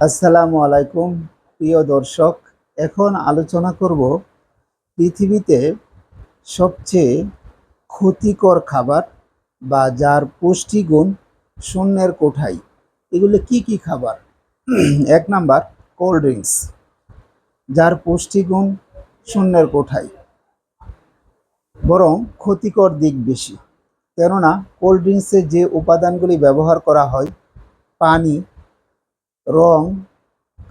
আসসালামু আলাইকুম, প্রিয় দর্শক। এখন আলোচনা করব পৃথিবীতে সবচেয়ে ক্ষতিকর খাবার বা যার পুষ্টিগুণ শূন্যের কোঠায়। এগুলো কি কি খাবার? এক নাম্বার, কোল্ড ড্রিঙ্কস। যার পুষ্টিগুণ শূন্যের কোঠায়। বরং ক্ষতিকর দিক বেশি। কেননা কোল্ড ড্রিঙ্কসে যে উপাদানগুলি ব্যবহার করা হয়, পানি, রং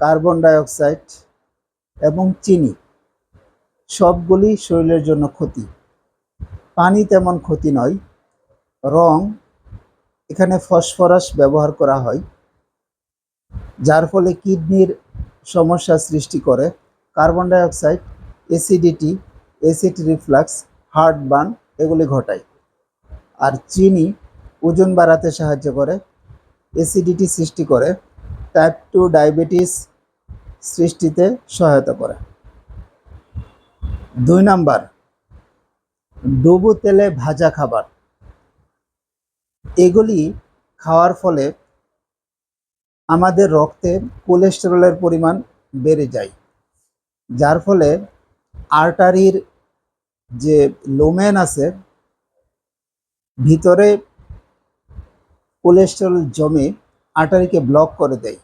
কার্বন ডাইঅক্সাইড এবং চিনি, সবগুলি শরীরের জন্য ক্ষতি। পানি তেমন ক্ষতি নয়, রং, এখানে ফসফরাস ব্যবহার করা হয়, যার ফলে কিডনির সমস্যা সৃষ্টি করে। Carbon dioxide acidity acid reflux heart burn এগুলি ঘটায়। আর চিনি ওজন বাড়াতে সাহায্য করে অ্যাসিডিটি সৃষ্টি করে টাইপ টু ডায়াবেটিস সৃষ্টিতে সহায়তা করে। দুই নাম্বার, ডুবো তেলে ভাজা খাবার। এগুলি খাওয়ার ফলে আমাদের রক্তে কোলেস্টেরলের পরিমাণ বেড়ে যায়, যার ফলে আর্টারির যে লোমেন আছে ভিতরে কোলেস্টেরল জমে আর্টারিকে ব্লক করে দেয়,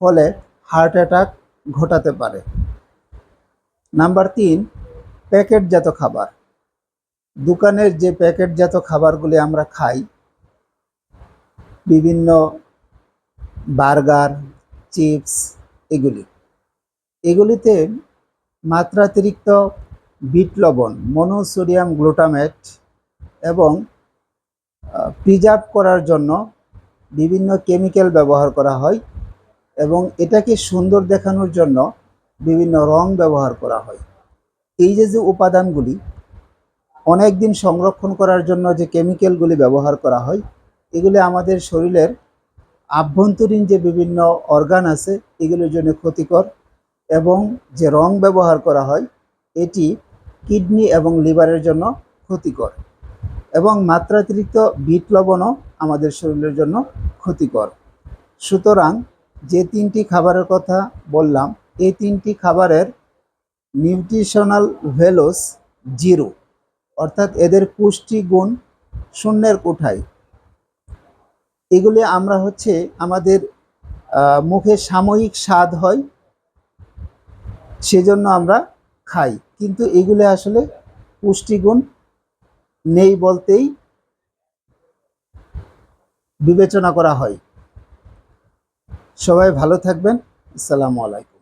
ফলে হার্ট অ্যাটাক ঘটাতে পারে। নাম্বার তিন প্যাকেটজাত খাবার। দোকানের যে প্যাকেটজাত খাবারগুলি আমরা খাই, বিভিন্ন বার্গার, চিপস, এগুলি। এগুলিতে মাত্রাতিরিক্ত বিট লবণ মনোসোডিয়াম গ্লুটামেট এবং প্রিজার্ভ করার জন্য বিভিন্ন কেমিক্যাল ব্যবহার করা হয় এবং এটাকে সুন্দর দেখানোর জন্য বিভিন্ন রং ব্যবহার করা হয়। এই যে যে উপাদানগুলি অনেক দিন সংরক্ষণ করার জন্য যে কেমিক্যালগুলি ব্যবহার করা হয়, এগুলি আমাদের শরীরের আভ্যন্তরীণ যে বিভিন্ন অর্গান আছে, এগুলির জন্য ক্ষতিকর এবং যে রং ব্যবহার করা হয়, এটি কিডনি এবং লিভারের জন্য ক্ষতিকর। এবং মাত্রাতিরিক্ত বিট লবণও আমাদের শরীরের জন্য ক্ষতিকর। সুতরাং যে তিনটি খাবারের কথা বললাম, এই তিনটি খাবারের নিউট্রিশনাল ভ্যালুস জিরো, অর্থাৎ এদের পুষ্টিগুণ শূন্যের কোঠায়। এগুলি আমরা হচ্ছে আমাদের মুখে সাময়িক স্বাদ হয়, সেজন্য আমরা খাই। কিন্তু এগুলি আসলে পুষ্টিগুণ নেই বলতেই বিবেচনা করা হয়। সবাই ভালো থাকবেন। আসসালামু আলাইকুম।